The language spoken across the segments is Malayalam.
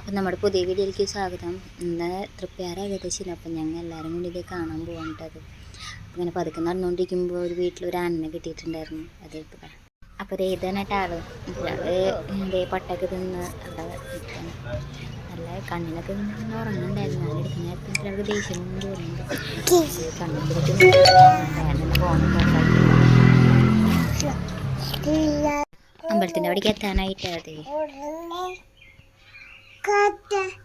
അപ്പം നമ്മുടെ പുതിയ വീഡിയോയിലേക്ക് സ്വാഗതം. ഇന്ന് തൃപ്പയാറ് ഏകദേശം അപ്പം ഞങ്ങൾ എല്ലാവരും കൂടി ഇത് കാണാൻ പോകണ്ടത് അങ്ങനെ പതുക്കെ നടന്നുകൊണ്ടിരിക്കുമ്പോൾ ഒരു വീട്ടിൽ ഒരു ആനനെ കിട്ടിയിട്ടുണ്ടായിരുന്നു. അതേ അപ്പോൾ അത് ഏതാനായിട്ട് ആൾ ഇയാൾ ഇതേ പട്ടൊക്കെ തിന്ന് അവിടെ നല്ല കണ്ണിനൊക്കെ നിന്ന് ഉറങ്ങുന്നുണ്ടായിരുന്നു. ഞാൻ എടുക്കുന്ന നേരത്തെ അവർക്ക് ദേഷ്യം തോന്നുന്നുണ്ട് കണ്ണിലേക്ക് അമ്പലത്തിന്റെ അവിടേക്ക് എത്താനായിട്ട് അതെ. Kadı.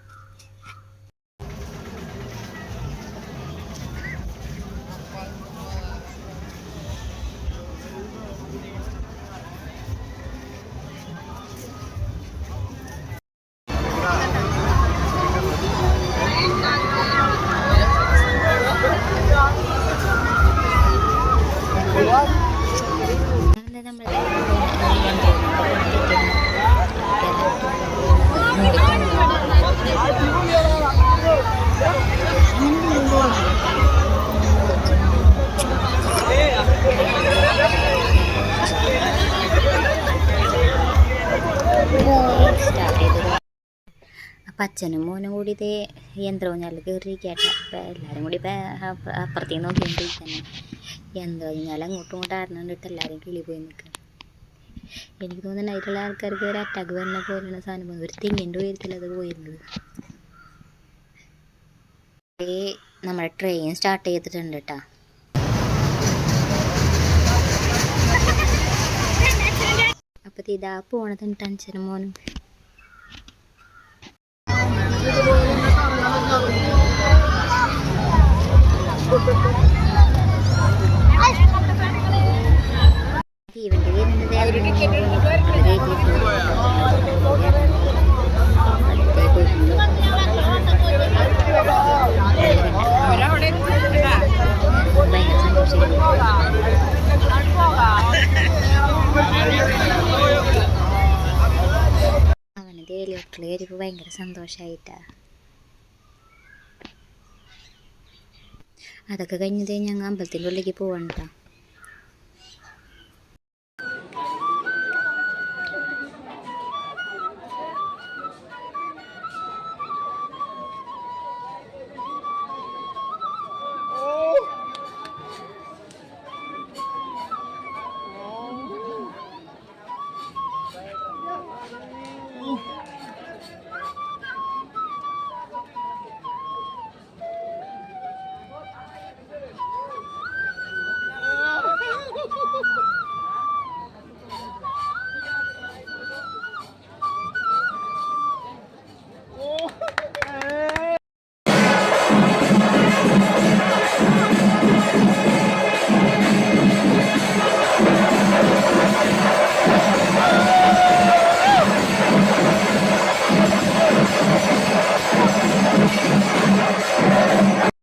Thank you. അപ്പം അച്ഛനും മോനും കൂടി ഇത് ഞാൻ കയറിയിരിക്കട്ടെ അപ്പം എല്ലാവരും കൂടി ഇപ്പം അപ്പുറത്തേക്ക് യന്ത്രം ഞാൻ അങ്ങോട്ടും ഇങ്ങോട്ടും ആരണണ്ടിട്ട് എല്ലാവരും കിളി പോയി നിൽക്കുക എനിക്ക് തോന്നുന്നു അതിലുള്ള ആൾക്കാർക്ക് ഒരു അറ്റാക്ക് വരുന്ന പോലെയുള്ള സാധനം. ഒരു തെങ്ങിന്റെ ഉയരത്തിൽ അത് പോയിരുന്നത്. നമ്മുടെ ട്രെയിൻ സ്റ്റാർട്ട് ചെയ്തിട്ടുണ്ട് കേട്ടോ അപ്പോൾ ഇതാ പോണതും ടെൻഷനും മോനും അവനത് ഹെലികോപ്റ്ററിൽ കയറിയപ്പോൾ ഭയങ്കര സന്തോഷമായിട്ടാ അതൊക്കെ കഴിഞ്ഞത് ഞങ്ങൾ അമ്പലത്തിന്റെ ഉള്ളിലേക്ക് പോകണ്ട